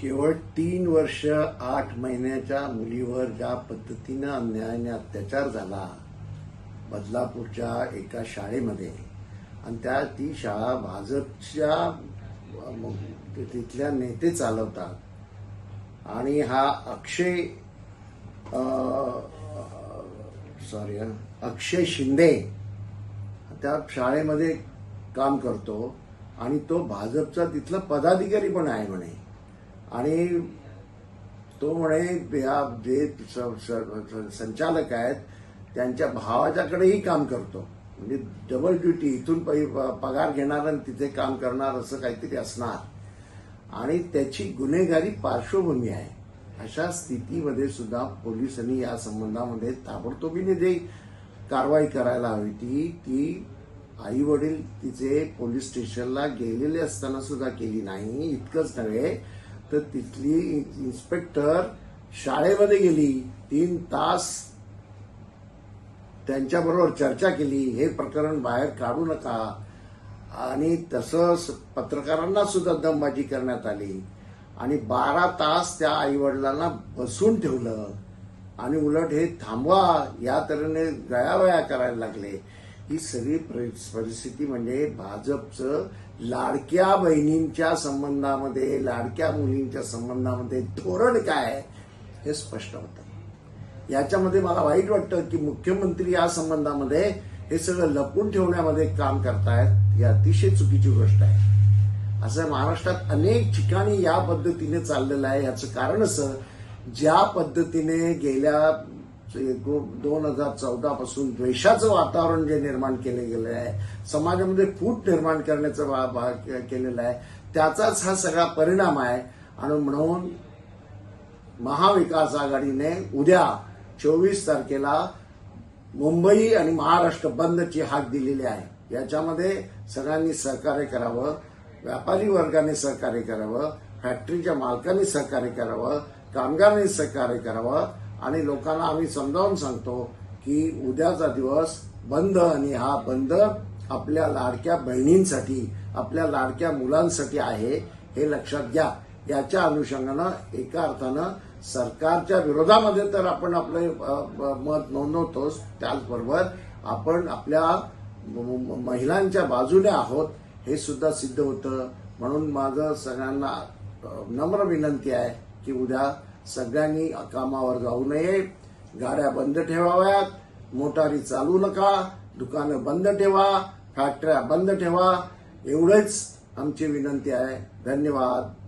केवळ तीन वर्ष आठ महिन्याच्या मुलीवर ज्या पद्धतीनं अन्यायाने अत्याचार झाला बदलापूरच्या एका शाळेमध्ये आणि त्या ती शाळा भाजपच्या तिथल्या नेते चालवतात. आणि हा अक्षय सॉरी अक्षय शिंदे त्या शाळेमध्ये काम करतो आणि तो भाजपचा तिथला पदाधिकारी पण आहे म्हणे. आणि तो म्हणे या जे संचालक आहेत त्यांच्या भावाच्याकडेही काम करतो. म्हणजे डबल ड्युटी इथून पगार घेणार आणि तिथे काम करणार असं काहीतरी असणार. आणि त्याची गुन्हेगारी पार्श्वभूमी आहे. अशा स्थितीमध्ये सुद्धा पोलिसांनी या संबंधामध्ये ताबडतोबीने जे कारवाई करायला हवी ती ती आई वडील तिचे पोलीस स्टेशनला गेलेले असताना सुद्धा केली नाही. इतकंच नव्हे तर तिथली इन्स्पेक्टर शाळेमध्ये गेली. तीन तास त्यांच्याबरोबर चर्चा केली. हे प्रकरण बाहेर काढू नका. आणि तसंच पत्रकारांना सुद्धा दमबाजी करण्यात आली. आणि बारा तास त्या आईवडिलांना बसून ठेवलं. आणि उलट हे थांबवा या तऱ्हेने गयावया करायला लागले. ही सगळी परिस्थिती म्हणजे भाजपचं लाडक्या बहिणींच्या संबंधामध्ये लाडक्या मुलींच्या संबंधामध्ये धोरण काय हे स्पष्ट होतं. याच्यामध्ये मला वाईट वाटतं की मुख्यमंत्री या संबंधामध्ये हे सगळं लपून ठेवण्यामध्ये काम करतायत ही अतिशय चुकीची गोष्ट आहे. असं महाराष्ट्रात अनेक ठिकाणी या पद्धतीने चाललेलं आहे. याचं कारण असं ज्या पद्धतीने गेल्या दोन हजार चौदा पासून द्वेषाचं वातावरण जे निर्माण केलं गेलं आहे समाजामध्ये फूट निर्माण करण्याचं केलेलं आहे त्याचाच हा सगळा परिणाम आहे. आणि म्हणून महाविकास आघाडीने उद्या चोवीस तारखेला मुंबई आणि महाराष्ट्र बंदची हाक दिलेली आहे. याच्यामध्ये सगळ्यांनी सहकार्य करावं व्यापारी वर्गाने सहकार्य करावं फॅक्टरीच्या मालकांनी सहकार्य करावं कामगारांनी सहकार्य करावं. आणि लोकांना आम्ही समजावून सांगतो की उद्याचा दिवस बंद आणि हा बंद आपल्या लाडक्या बहिणींसाठी आपल्या लाडक्या मुलांसाठी आहे हे लक्षात घ्या. याच्या अनुषंगानं एका अर्थानं सरकारच्या विरोधामध्ये तर आपण आपले मत नोंदवतोच त्याचबरोबर आपण आपल्या महिलांच्या बाजूने आहोत हे सुद्धा सिद्ध होतं. म्हणून माझं सगळ्यांना नम्र विनंती आहे की उद्या सगळ्यांनी कामावर जाऊ नये. गाड्या बंद ठेवाव्यात. मोटारी चालू नका. दुकानं बंद ठेवा. फॅक्टऱ्या बंद ठेवा. एवढंच आमची विनंती आहे. धन्यवाद.